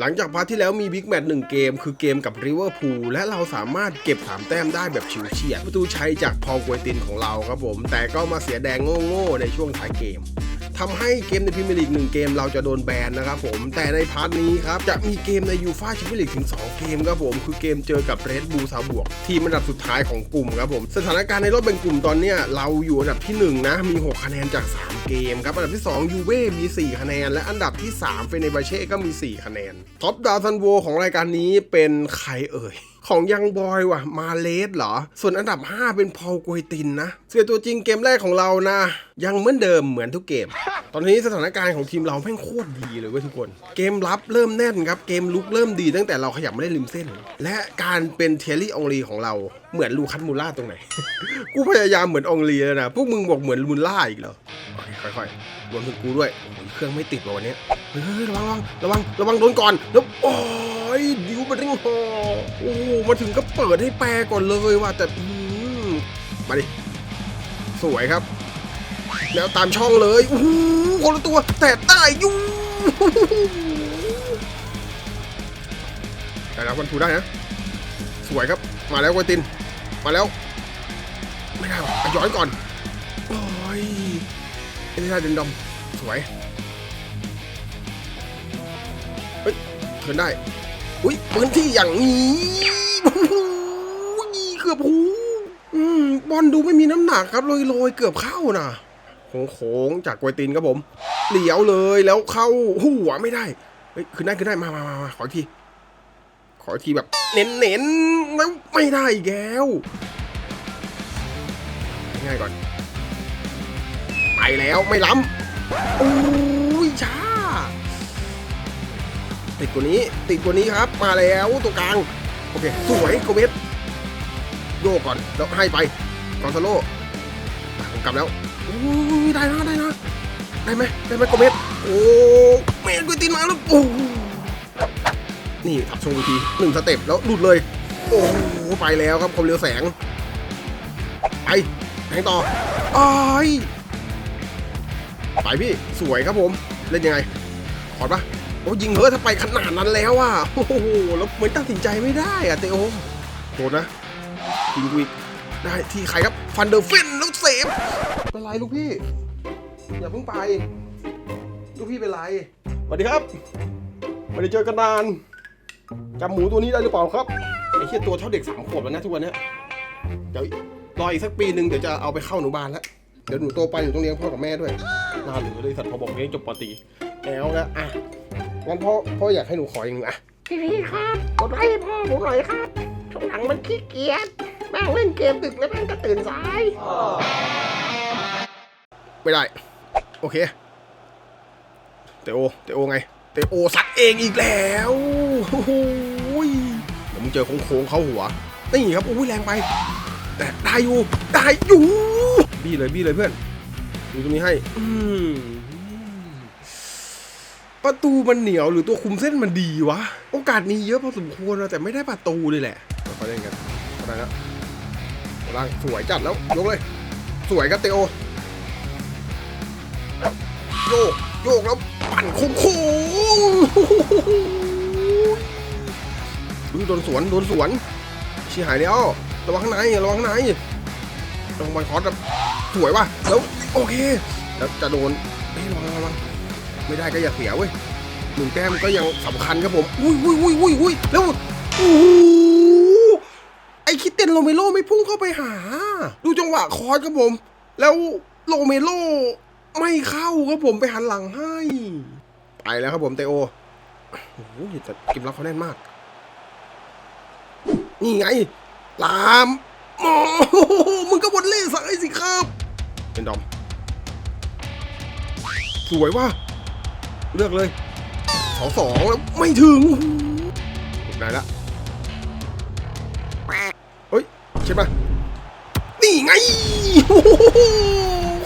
หลังจากพาร์ทที่แล้วมีบิ๊กแมตช์หนึ่งเกม คือเกมกับริเวอร์พูลและเราสามารถเก็บ 3 แต้มได้แบบชิวเฉียดประตูชัยจากพอลกวยตินของเราครับผม แต่ก็มาเสียแดงโง่ๆในช่วงท้ายเกม ทำให้เกมในพรีเมียร์ลีกหนึ่งเกมเราจะโดนแบนนะครับผมแต่ในพาร์ทนี้ครับจะมีเกมในยูฟ่าแชมเปี้ยนลีกถึง 2 เกมครับผมคือเกมเจอกับเรดบูซาบวก ทีมอันดับสุดท้ายของกลุ่มครับผมสถานการณ์ในรอบแบ่งกลุ่มตอนนี้เราอยู่อันดับที่1นะมี 6 คะแนนจาก 3 เกมครับอันดับที่2ยูเว่มี 4 คะแนน และอันดับที่3เฟเนบาเช่ก็มี 4 คะแนนท็อปดาวซันโวของรายการนี้เป็นใครเอ่ย ของยังบอยว่ะ มาเลสเหรอ ส่วนอันดับ 5 เป็นพอลกวยตินนะเสียตัวจริงเกมแรกของเรานะ ยังเหมือนเดิมเหมือนทุกเกม ตอนนี้สถานการณ์ของทีมเราแม่งโคตรดีเลยเว้ยทุกคน เกมรับเริ่มแน่นครับ เกมลุกเริ่มดีตั้งแต่เราขยับไม่ได้ริมเส้น และการเป็นเทยรี่องลีของเราเหมือนลูคัสมูล่าตรงไหน กูพยายามเหมือนองลีแล้วนะ พวกมึงบอกเหมือนมูล่าอีกเหรอโอเคค่อยๆรวมถึงกูด้วย เครื่องไม่ติดว่ะวันนี้ เฮ้ยระวังระวังระวังระวังโดนก่อนแล้วโอ้ ยดิวบัตริงฮอโอ้โหมาถึงก็เปิดให้แปรก่อนเลยว่ะแต่อืมมาดิสวยครับ แล้วตามช่องเลยโอ้โหคนละตัวแต่ได้อยู่แต่แล้วมันถูได้นะ สวยครับมาแล้วกวยติน มาแล้ว ไม่ได้หรอกย้อนก่อนโอ้ยไม่ได้เดนดอมสวย เฮ้ยเทินได้ อุ้ยพื้นที่อย่างนี้โอ้โหเกือบหูอืมบอลดูไม่มีน้ำหนักครับโรยๆเกือบเข้านะโค้งๆจากกวยตินครับผมเหลียวเลยแล้วเข้าหัวไม่ได้เฮ้ยขึ้นได้ขึ้นได้มามามามาขออีกที ขออีกทีแบบ เน้นเน้นๆแล้วไม่ได้อีกแล้วง่ายก่อน ไปแล้วไม่ล้ำโอ้ยช้า ติดกว่านี้ ติดกว่านี้ครับ มาแล้วตัวกลาง โอเคสวยโกเมสโยกก่อนแล้วให้ไปกอนซาโลอะผมกลับแล้วอุ้ยได้นะได้นะได้ไหมได้ไหมโกเมสโอ้เมสกุตินมาแล้วโอ้นี่ทับชงอีกทีหนึ่งสเต็ปแล้วหลุดเลย โอ้ไปแล้วครับความเร็วแสงไปแทงต่ออ้ไปพี่สวยครับผม เล่นยังไงขอดปะ โอ้ยิงเฮ้ยถ้าไปขนาดนั้นแล้วอะโอ้โหแล้วเหมือนตัดสินใจไม่ได้อะเตโอโดนนะยิงกูอีกได้ที่ใครครับฟันเดอร์ฟินแล้วเซฟเป็นไรลูกพี่ อย่าเพิ่งไป ลูกพี่เป็นไรสวัสดีครับไม่ได้เจอกันนานจำหมูตัวนี้ได้หรือเปล่าครับไอ้เชี่ยตัวเท่าเด็กสามขวบแล้วนะทุกวันนี้เดี๋ยวรออีกสักปีหนึ่งเดี๋ยวจะเอาไปเข้าหนูบานแล้วเดี๋ยวหนูโตไปหนูต้องเลี้ยงพ่อกับแม่ด้วยน่าหรือเลยสัตว์พอบอกเลี้ยงจบปตรีแล้วนะอะ งั้นพ่อพ่ออยากให้หนูขออย่างหนึงอะพี่พี่ครับกดไลค์ให้พ่อผมหน่อยครับช่วงหลังมันขี้เกียจแม่งเล่นเกมดึกแล้วแม่งก็ตื่นสาย ไม่ได้ โอเค เตโอเตโอไง เตโอซัดเองอีกแล้วโอ้โหยเดี๋ยวมึงเจอโค้งๆเข้าหัวนี่ครับอุ้ยแรงไป แต่ได้อยู่ได้อยู่บี้เลยบี้เลยเพื่อนดูตรงนี้ให้ อืม ประตูมันเหนียวหรือตัวคุมเส้นมันดีวะ โอกาสมีเยอะพอสมควรนะแต่ไม่ได้ประตูเลยแหละเขาเล่นกันอะไรนะล่างสวยจัดแล้วยกเลย สวยครับเตโอโยกโยกแล้วปั่นโค้งโค้งอุ๊ยโดนสวนโดนสวนชี้หายแล้วระวังข้างในระวังข้างในระวังบอลคอสแบบสวยว่ะแล้วโอเค แล้วจะโดน ไม่ได้ก็อย่าเสียเว้ยหนึ่งแต้มก็ยังสำคัญครับผมอุ้ยอุ้ยอุ้ยอุ้ยอุ้ยแล้วโอ้โหไอคิดเตนโรเมโรไม่พุ่งเข้าไปหา ดูจังหวะคอสครับผม แล้วโรเมโรไม่เข้าครับผมไปหันหลังให้ ไปแล้วครับผมเตโอโอ้โหแต่กิมรับเขาแน่นมาก นี่ไง ลามโอ้โหมึงก็บนเล่สายสิครับ เป็นดอม สวยว่ะ เลือกเลยสองสองแล้วไม่ถึงได้ละเฮ้ยใช่ปะนี่ไง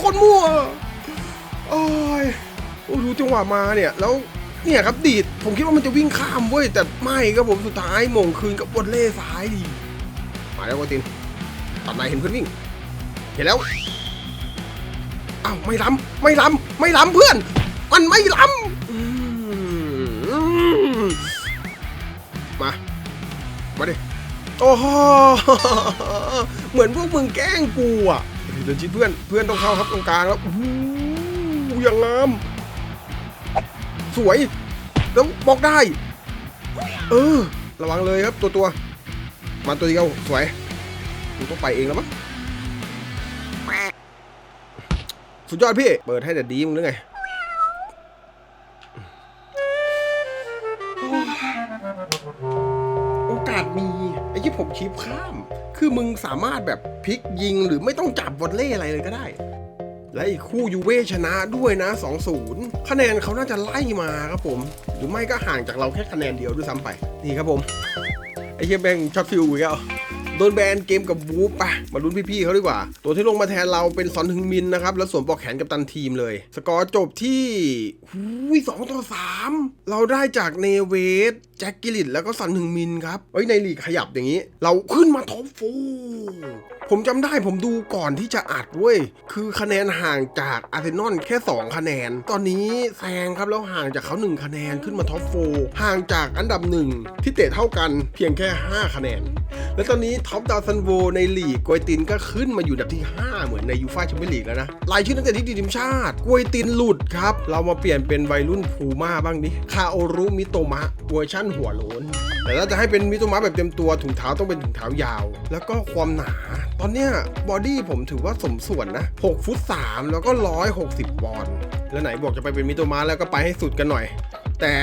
คนมั่วโอ้ยโอ้ดูจังหวะมาเนี่ย แล้วเนี่ยครับดีด ผมคิดว่ามันจะวิ่งข้ามเว้ย แต่ไม่ครับผมสุดท้ายมงคืนกับบอลเล่ซ้ายดีมาแล้ววตินตัดในเห็นเพื่อนวิ่ง เห็นแล้วอ้าวไม่ล้ำไม่ล้ำไม่ล้ำเพื่อน มันไม่ล้ำ มา มาดิ โอ้โหเหมือนพวกมึงแกล้งกูอะเดินชิดเพื่อน เพื่อนต้องเข้าครับตรงกลางแล้วอู้ยังงามสวย แล้วบอกได้ เออ ระวังเลยครับตัวตัว มาตัวเดียว สวยกูต้องไปเองแล้วมั้งสุดยอดพี่ เปิดให้แต่ดีมึงหรือไง มึงสามารถแบบพลิกยิงหรือไม่ต้องจับวอลเล่อะไรเลยก็ได้ และอีกคู่ยูเว่ชนะด้วยนะ 2-0 คะแนนเขาน่าจะไล่มาครับผม หรือไม่ก็ห่างจากเราแค่คะแนนเดียวด้วยซ้ำไปนี่ครับผมไอ้เฮียแบงช็อตฟิวอีกแล้วโดนแบนเกมกับวูฟไปมาลุ้นพี่ๆเขาดีกว่า ตัวที่ลงมาแทนเราเป็นซอนฮึงมินนะครับ แล้วสวมปลอกแขนกับตันทีมเลย สกอร์จบที่หูยสองต่อสามเราได้จากเนเวส แจ็คกิลิตแล้วก็ซอนฮึงมินครับเอ้ยในลีกขยับอย่างนี้ เราขึ้นมาท็อปโฟร์ผมจำได้ผมดูก่อนที่จะอัดเว้ย คือคะแนนห่างจากอาร์เซนอลแค่ 2 คะแนน ตอนนี้แซงครับ แล้วห่างจากเขา 1 คะแนนขึ้นมาท็อปโฟร์ห่างจากอันดับ 1 ที่เตะเท่ากันเพียงแค่ 5 คะแนน และตอนนี้ท็อปดาวซันโวในลีกกวยตินก็ขึ้นมาอยู่อันดับที่ 5 เหมือนในยูฟ่าแชมเปี้ยนลีกแล้วนะรายชื่อนักเตะที่ดีทีมชาติกวยตินหลุดครับ เรามาเปลี่ยนเป็นวัยรุ่นพูม่าบ้างดิคาโอรุมิโตมะเวอร์ชั่นหัวโลนแต่ถ้าจะให้เป็นมิโตมะแบบเต็มตัวถุงเท้าต้องเป็นถุงเท้ายาว แล้วก็ความหนา ตอนเนี้ยบอดี้ผมถือว่าสมส่วนนะ 6 ฟุต 3 แล้วก็ 160ปอนด์แล้วไหนบอกจะไปเป็นมิโตมะแล้วก็ไปให้สุดกันหน่อย แต่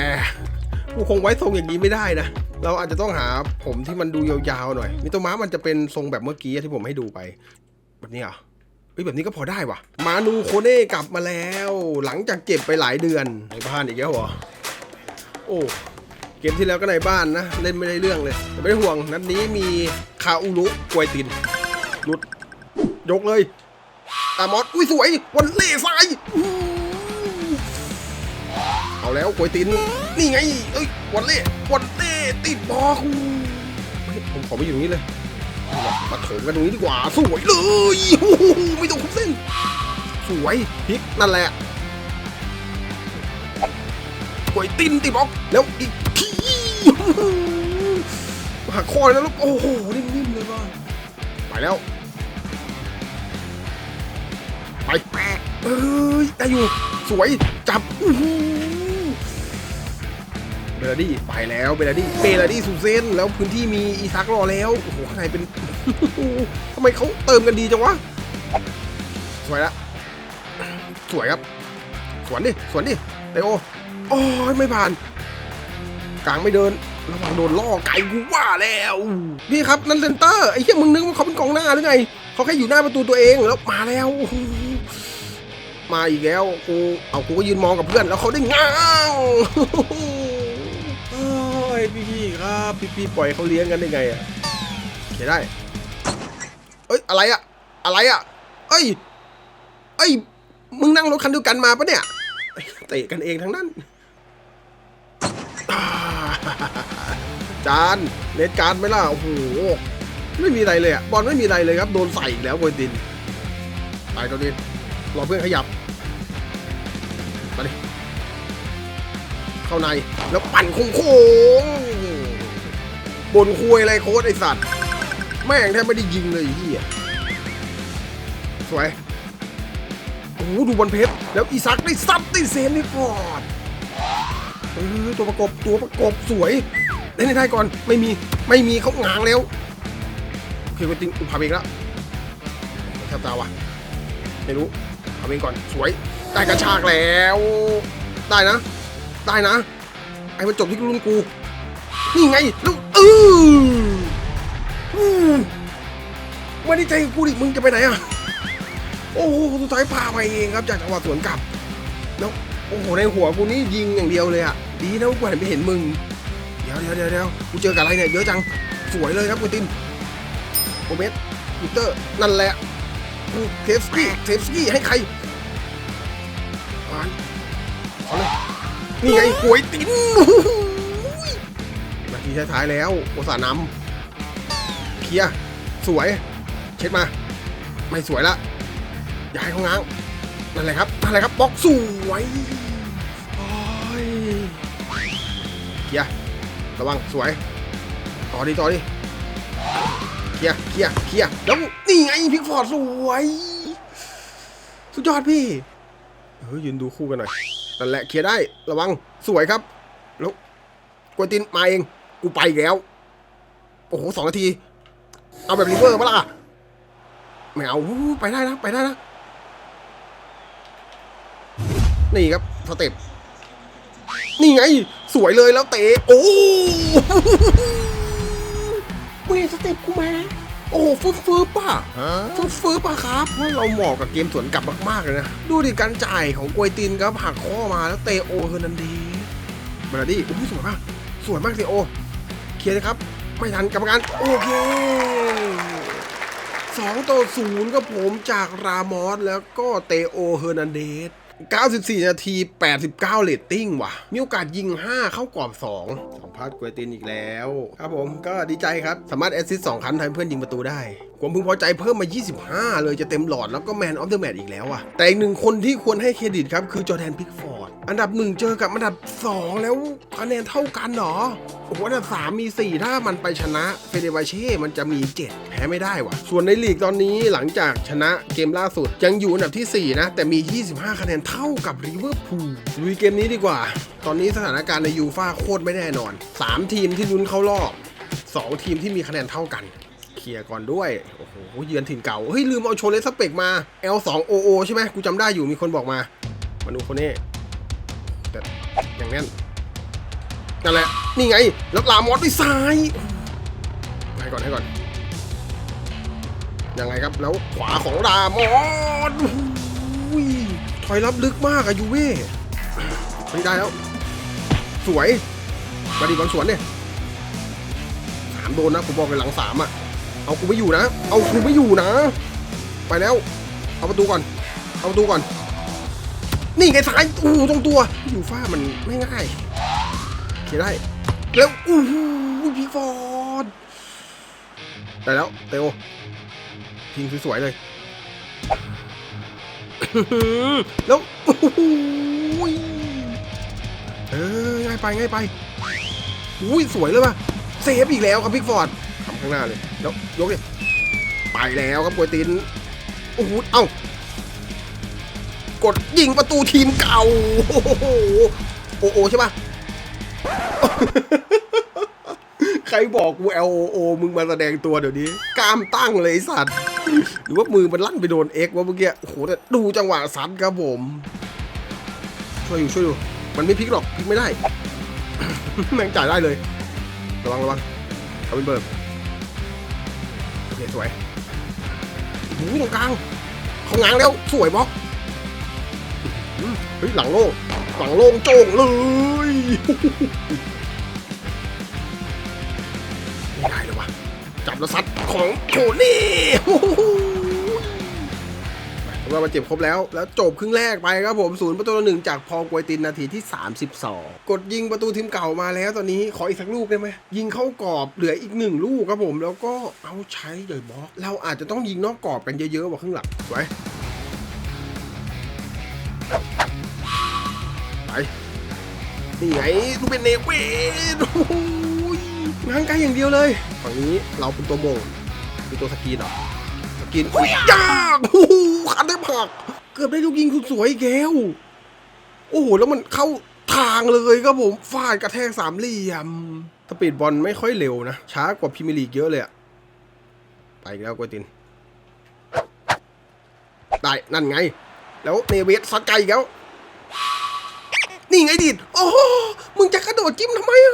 กูคงไว้ทรงอย่างนี้ไม่ได้นะ เราอาจจะต้องหาผมที่มันดูยาวๆหน่อย มิโตมะมันจะเป็นทรงแบบเมื่อกี้ที่ผมให้ดูไป แบบนี้เหรอเฮ้ยแบบนี้ก็พอได้ว่ะ มานูโคเน่กลับมาแล้ว หลังจากเก็บไปหลายเดือนในบ้านอีกแล้วเหรอ โอ้ เกมที่แล้วก็ในบ้านนะ เล่นไม่ได้เรื่องเลยแต่ไม่ต้ห่วง นัดนี้มีคาอุรุกวยตินหลุด ยกเลย ตามอสอุ้ยสวยวันเล่ซ้ายเอาแล้วกวยติน นี่ไง เอ้ยวันเล่วันเล่ติดบอลเฮ้ยผมขอไปอยู่ตรงนี้เลย มาโถมกันตรงนี้ดีกว่า สวยเลยโอ้โหไม่ต้องคุบเส้น สวยพลิกนั่นแหละกวยตินติบอกแล้วอีกที หักคอเลยนะลูกโอ้โหนิ่มๆเลยว่ะไปแล้ว ไปเอ้ยได้อยู่ สวยจับอื้อหือเบลดี้ไปแล้วเบลดี้เบลดี้สูเซนแล้วพื้นที่มีอีซักรอแล้วโอ้โหข้างในเป็นทำไมเขาเติมกันดีจังวะสวยละสวยครับ สวนดิ สวนดิเตโอโอ้ยไม่ผ่าน กลางไม่เดินระวังโดนล่อไก่กูว่าแล้วพี่ครับนั่นเซนเตอร์ไอ้เหี้ยมึงนึกว่าเขาเป็นกองหน้าหรือไงเขาแค่อยู่หน้าประตูตัวเองแล้วมาแล้วมาอีกแล้วกูเอากูก็ยืนมองกับเพื่อนแล้วเขาได้ง้างโอ้พี่พี่ครับพี่พี่ปล่อยเขาเลี้ยงกันได้ไงอะเขียได้ เอ้ยอะไรอะอะไรอะเอ้ย เอ้ย มึงนั่งรถคันเดียวกันมาปะเนี่ย เตะกันเองทั้งนั้น อ่า จานเลดการ์ดไหมล่ะโอ้โหไม่มีอะไรเลยอะบอลไม่มีอะไรเลยครับโดนใส่อีกแล้วโกยตินไปตัวนี้รอเพื่อนขยับมาดิเข้าในแล้วปั่นโค้งๆบนคุยอะไรโค้ดไอสัตว์ แม่งแทบไม่ได้ยิงเลยเฮียสวยโอ้โหดูบอลเพชรแล้วอีซักได้ซัดได้เซนนี่ก่อนเออตัวประกบตัวประกบสวย เล่นให้ได้ก่อนไม่มีไม่มีเขาง้างแล้วโอเคไปติงอุพาเองแล้วแทบตาวะไม่รู้ทำเองก่อนสวยได้กระชากแล้ว ได้นะ ได้นะไอ้มันจบที่รุ่นกู นี่ไงแล้วเอออืมไม่ได้ใจกูดิมึงจะไปไหนอะโอ้โหสุดท้ายพาไปเองครับจากจังหวะสวนกลับแล้วโอ้โหในหัวกูนี่ยิงอย่างเดียวเลยอะดีนะกูหันไปเห็นมึง ดี๋ยวเดี๋ยวเดี๋ยวเดี๋ยวกูเจอกับอะไรเนี่ยเยอะจัง สวยเลยครับกูตินโอเมสยูเตอร์ นั่นแหละกูเทฟสกี้เทฟสกี้ให้ใครอ่านเอาเลยนี่ไงกวยตินโอ้โหนาทีท้ายๆแล้วโอสานำเคลียร์สวย เช็ดมา ไม่สวยละ อย่าให้เขาง้างนั่นแหละครับนั่นแหละครับบล็อกสวยโอ้ยเกียร์ ระวัง สวย ต่อดิต่อดิเคลียร์เคลียร์เคลียร์แล้วนี่ไงพิกฟอร์ดสวย สุดยอดพี่เฮ้ยยืนดูคู่กันหน่อยนั่นแหละเคลียร์ได้ระวังสวยครับแล้วกวนตินมาเอง กูไปแล้ว โอ้โหสองนาที เอาแบบรีเวอร์ปะล่ะไม่เอาไปได้นะ ไปได้นะ นี่ครับสเต็ป นี่ไง สวยเลยแล้วเตะ โอ้เว้ยสเต็ปกูมา โอ้ฟึบฟึบป่ะฟึบฟึบป่ะครับว่าเราเหมาะกับเกมสวนกลับมากๆเลยนะ ดูดิการจ่ายของกวยตินครับหักข้อมาแล้วเตะโอเฮอร์นันเดสมาดิโอ้ยสวยมาก สวยมากเตะโอ เคลียร์นะครับ ไม่ทันกรรมการโอเคสองต่อศูนย์ก็ผมจากรามอสแล้วก็เตโอเฮอร์นันเดส 94 นาที 89เรตติ้งว่ะ มีโอกาสยิง 5 เข้ากรอบ 2 สัมภาษณ์กวยตินอีกแล้ว ครับผมก็ดีใจครับ สามารถแอสซิสต์2ครั้งทำเพื่อนยิงประตูได้ความพึงพอใจเพิ่มมา 25 เลยจะเต็มหลอดแล้วก็แมนออฟเดอะแมตช์อีกแล้วอะแต่อีกหนึ่งคนที่ควรให้เครดิตครับ คือจอแดนพิกฟอร์ด อันดับ 1 เจอกับอันดับ 2 แล้วคะแนนเท่ากันเหรอโอ้โหอันดับ 3 มี 4 ถ้ามันไปชนะเฟเดบาเช่มันจะมี 7 แพ้ไม่ได้ว่ะส่วนในลีกตอนนี้หลังจากชนะเกมล่าสุด ยังอยู่อันดับทีสี่ 4 นะ แต่มี 25 คะแนนเท่ากับริเวอร์พูลลุยเกมนี้ดีกว่า ตอนนี้สถานการณ์ในยูฟ่าโคตรไม่แน่นอน 3 ทีมที่ลุ้นเข้ารอบ2 ทีมที่มีคะแนนเท่ากัน ลียร์ก่อนด้วย โอ้โห เยือนถิ่นเก่า เฮ้ย ลืมเอาโชเลสเปกมา L2OO ใช่ไหมกูจำได้อยู่มีคนบอกมา มาดูคนนี้แต่อย่างนั้นนั่นแหละ นี่ไง แล้วลามอสด้วยซ้าย ให้ก่อนให้ก่อน ยังไงครับ แล้วขวาของรามอสถอยรับลึกมากอะยูเว่เฮ้ยได้แล้ว สวยมาดีบอลสวนเนี่ยสามโดนนะ ผมบอกเลยหลังสามอะ เอากูไม่อยู่นะ เอากูไม่อยู่นะ ไปแล้ว เอาประตูก่อน เอาประตูก่อน นี่ไงซ้ายอู้ตรงตัวอยู่ฟ่ามันไม่ง่ายเคลียได้ แล้วอู้หูพีฟอร์ดได้แล้วเตโอทิ้งสวยๆเลย แล้วโอ้เออง่ายไปง่ายไปอุ้ยสวยเลยป่ะเซฟอีกแล้วครับพิกฟอร์ด ข้างหน้าเลย แล้วยกเลยไปแล้วครับกวยตินโอ้โหเอ้ากดยิงประตูทีมเก่า โอ้โหโอโอใช่ปะใครบอกกู L O O มึงมาแสดงตัวเดี๋ยวนี้ กล้ามตั้งเลยไอสัตว์ หรือว่ามือมันลั่นไปโดน X วะเมื่อกี้ โอ้โหแต่ดูจังหวะซัดครับผม ช่วยอยู่ช่วยอยู่ มันไม่พลิกหรอกพลิกไม่ได้ แม่งจ่ายได้เลย ระวังระวังเขาเป็นเบิร์ สวยหูตรงกลางเขาง้างแล้วสวยบล็อกเฮ้ยหลังโล่งหลังโล่งโจ่งเลยไม่ได้เลยวะจับแล้วซัดของโทนี่ โอ้โหเรามาเจ็บครบแล้ว แล้วจบครึ่งแรกไปครับผมศูนย์ประตูต่อหนึ่งจากพอลกวยตินนาทีที่ 32 กดยิงประตูทีมเก่ามาแล้วตอนนี้ขออีกสักลูกได้ไหมยิงเข้ากรอบเหลืออีกหนึ่งลูกครับผม แล้วก็เอาใช้เดยบล็อกเราอาจจะต้องยิงนอกกรอบกันเยอะๆกว่าครึ่งหลังไว้ไปนี่ไงลูกเป็นเนเวนโอ้โหงานไกลอย่างเดียวเลยฝั่งนี้เราเป็นตัวโบงเป็นตัวสกีนเหรอ กรีนอุ้ยยากโอ้โหคันได้ผัก เกือบได้ลูกยิงสุดสวยอีกแล้ว โอ้โห แล้วมันเข้าทางเลยครับผมฟาดกระแทกสามเหลี่ยมสปีดบอลไม่ค่อยเร็วนะ ช้ากว่าพรีเมียร์ลีกเยอะเลยอะไปแล้วกวยติน ได้ นั่นไง แล้วเนเวสซัดไกลอีกแล้ว นี่ไงดิดโอ้โหมึงจะกระโดดจิ้มทำไมอะ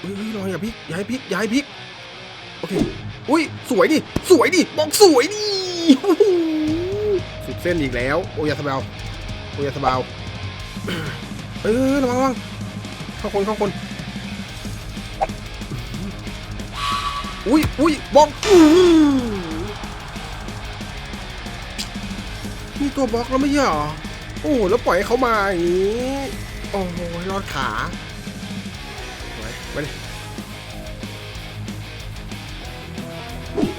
เฮ้ยรออย่าพิก อย่าให้พิก อย่าให้พิก โอเค อุ้ยสวยดิ สวยดิ บอกสวยดิสุดเส้นอีกแล้ว โอยาสบาวโอยาสบาวเออระวังระวังเข้าคนเข้าคนอุ้ยอุ้ยบอกอู้นี่ตัวบล็อกแล้วไม่ใช่เหรอโอ้แล้วปล่อยให้เขามาอย่างนี้ โอ้โหรอดขาสวย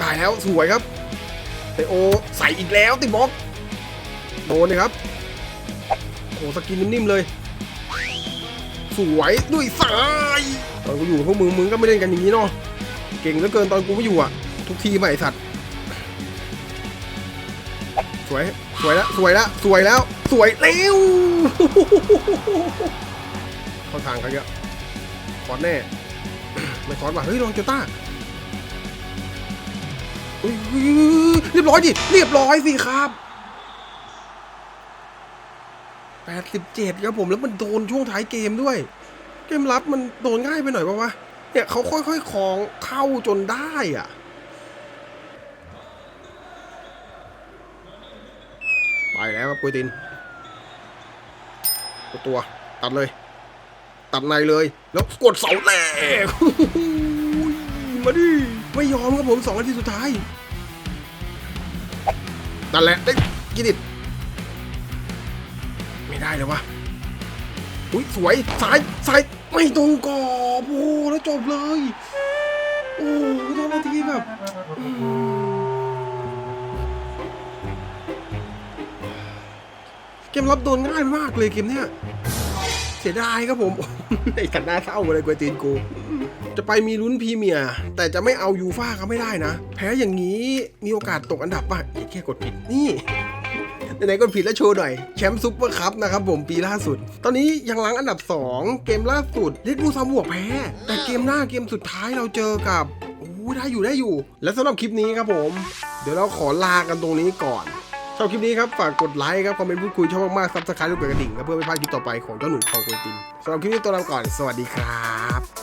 มาดิได้แล้วสวยครับเตโอใส่อีกแล้วติบล็อกโดนเลยครับโอ้สกินนิ่มๆเลย สวยด้วยซ้ายตอนกูอยู่พวกมึงมึงก็ไม่เล่นกันอย่างนี้เนาะเก่งเหลือเกินตอนกูไม่อยู่อะ ทุกทีใหม่สัตว์สวยสวยแล้วสวยแล้วสวยแล้วสวยเร็วเข้าทางเขาเยอะฟอนแน่ไม่ฟอนว่ะเฮ้ยลองโจต้า เรียบร้อยดิ เรียบร้อยสิครับ87ครับผมแล้วมันโดนช่วงท้ายเกมด้วย เกมรับมันโดนง่ายไปหน่อยปะวะเนี่ยเขาค่อยๆคลองเข้าจนได้อะไปแล้วครับกุยตินตัวตัดเลย ตัดในเลย แล้วกดเสาแรกมาดิ ไม่ยอมครับผมสองนาทีสุดท้ายนั่นแหละได้กินดิไม่ได้เลยวะอุ้ยสวยสายสายไม่ตรงกรอบโอ้โหแล้วจบเลย โอ้โหตอนนาทีแบบอืมเกมรับโดนง่ายมากเลยเกมเนี้ย เสียดายครับผม ไอ้กันหน้าเศร้าเลยกวยตีนกู จะไปมีลุ้นพรีเมียร์แต่จะไม่เอายูฟ่าก็ไม่ได้นะ แพ้อย่างนี้มีโอกาสตกอันดับป่ะแค่กดผิดนี่ไหนๆกดผิดแล้วโชว์หน่อย แชมป์ซุปเปอร์คัพนะครับผมปีล่าสุด ตอนนี้ยังล้างอันดับ 2 เกมล่าสุดเล่นบูซาบวกแพ้ แต่เกมหน้าเกมสุดท้ายเราเจอกับโอ้ได้อยู่ได้อยู่ และสำหรับคลิปนี้ครับผม เดี๋ยวเราขอลากันตรงนี้ก่อน ชอบคลิปนี้ครับ ฝากกดไลค์ครับ คอมเมนต์พูดคุยชอบมากๆซับสไครต์รูปกระดิ่งครับเพื่อไม่พลาดคลิปต่อไปของเจ้าหนุ่มคองโกยตินสำหรับคลิปนี้ตัวเราก่อน สวัสดีครับ